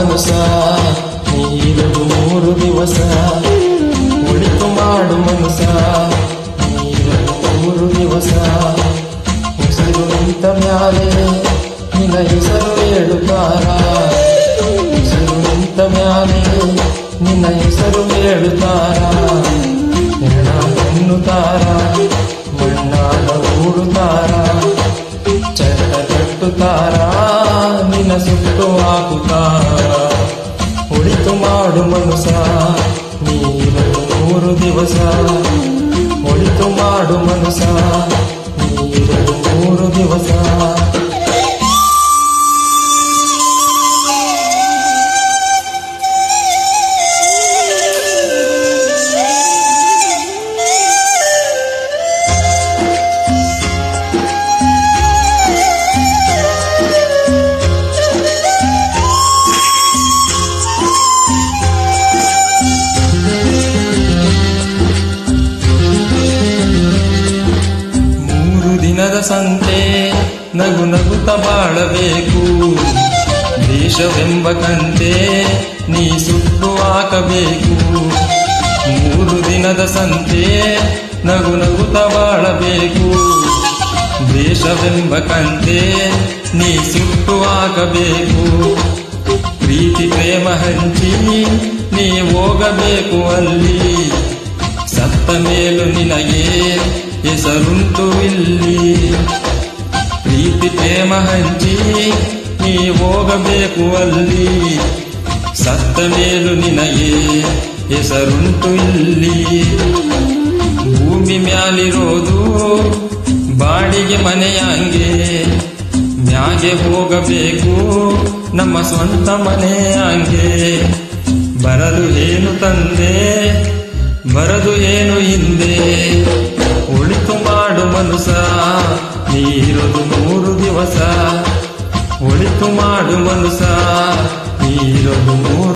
ಮನುಸ ನೀರದು ಮೂರು ದಿವಸ ಒಳಿತು ಮಾಡು ಮನುಸ ನೀರದು ಮೂರು ದಿವಸ ಉಸಿರು ನಿಂತ ಮ್ಯಾಲೆ ನಿನ್ನ ಹೆಸರು ಹೇಳುತ್ತಾರ ಉಸಿರು ನಿಂತ ಮ್ಯಾಲೆ ನಿನ್ನ ಹೆಸರು ಹೇಳುತ್ತಾರ ಹೆಣ ಎನ್ನುತ್ತಾರ ಮಣ್ಣಾಗ ಹೂಡುತ್ತಾರ ಚಟ ಕಟ್ಟುತ್ತಾರ ನಿನ್ನ ಸುಟ್ಟು ಹಾಕುತ್ತಾರ ಉಳಿತು ಮಾಡು ಮನುಸ ನೀರದು ಮೂರು ದಿವಸ. ಒಳಿತು ಮಾಡು ಮನುಸ ನೀರದು ಮೂರು ದಿವಸ. ಸಂತೆ ನಗು ನಗುತ ಬಾಳಬೇಕು. ದೇಶವೆಂಬ ಕಂತೆ ನೀ ಸುಟ್ಟು ಹಾಕಬೇಕು. ಮೂರು ದಿನದ ಸಂತೆ ನಗು ನಗುತ ಬಾಳಬೇಕು. ದೇಶವೆಂಬ ಕಂತೆ ನೀ ಸುಟ್ಟು ಹಾಕಬೇಕು. ಪ್ರೀತಿ, ಪ್ರೇಮ, ಹಂಚಿ ನೀ ಹೋಗಬೇಕು ಅಲ್ಲಿ. ಸತ್ತ ಮೇಲು ನಿನಗೆ ಹೆಸರುಂಟು ಇಲ್ಲಿ. ಪ್ರೀತಿ, ಪ್ರೇಮ ಹಂಚಿ ನೀ ಹೋಗಬೇಕು ಅಲ್ಲಿ. ಸತ್ತ ಮೇಲು ನಿನಗೆ ಹೆಸರುಂಟು ಇಲ್ಲಿ. ಭೂಮಿ ಮ್ಯಾಲಿರೋದು ಬಾಡಿಗೆ ಮನೆಯಾಂಗೆ ಮ್ಯಾಗೆ ಹೋಗಬೇಕು ನಮ್ಮ ಸ್ವಂತ ಮನೆಯಾಂಗೆ ಬರದು ಏನು ತಂದೆ, ಬರದು ಏನು ಹಿಂದೆ. ಮನುಸ ನೀರದು ಮೂರು ದಿವಸ. ಒಳಿತು ಮಾಡು ಮನುಸ ನೀರದು ಮೂರು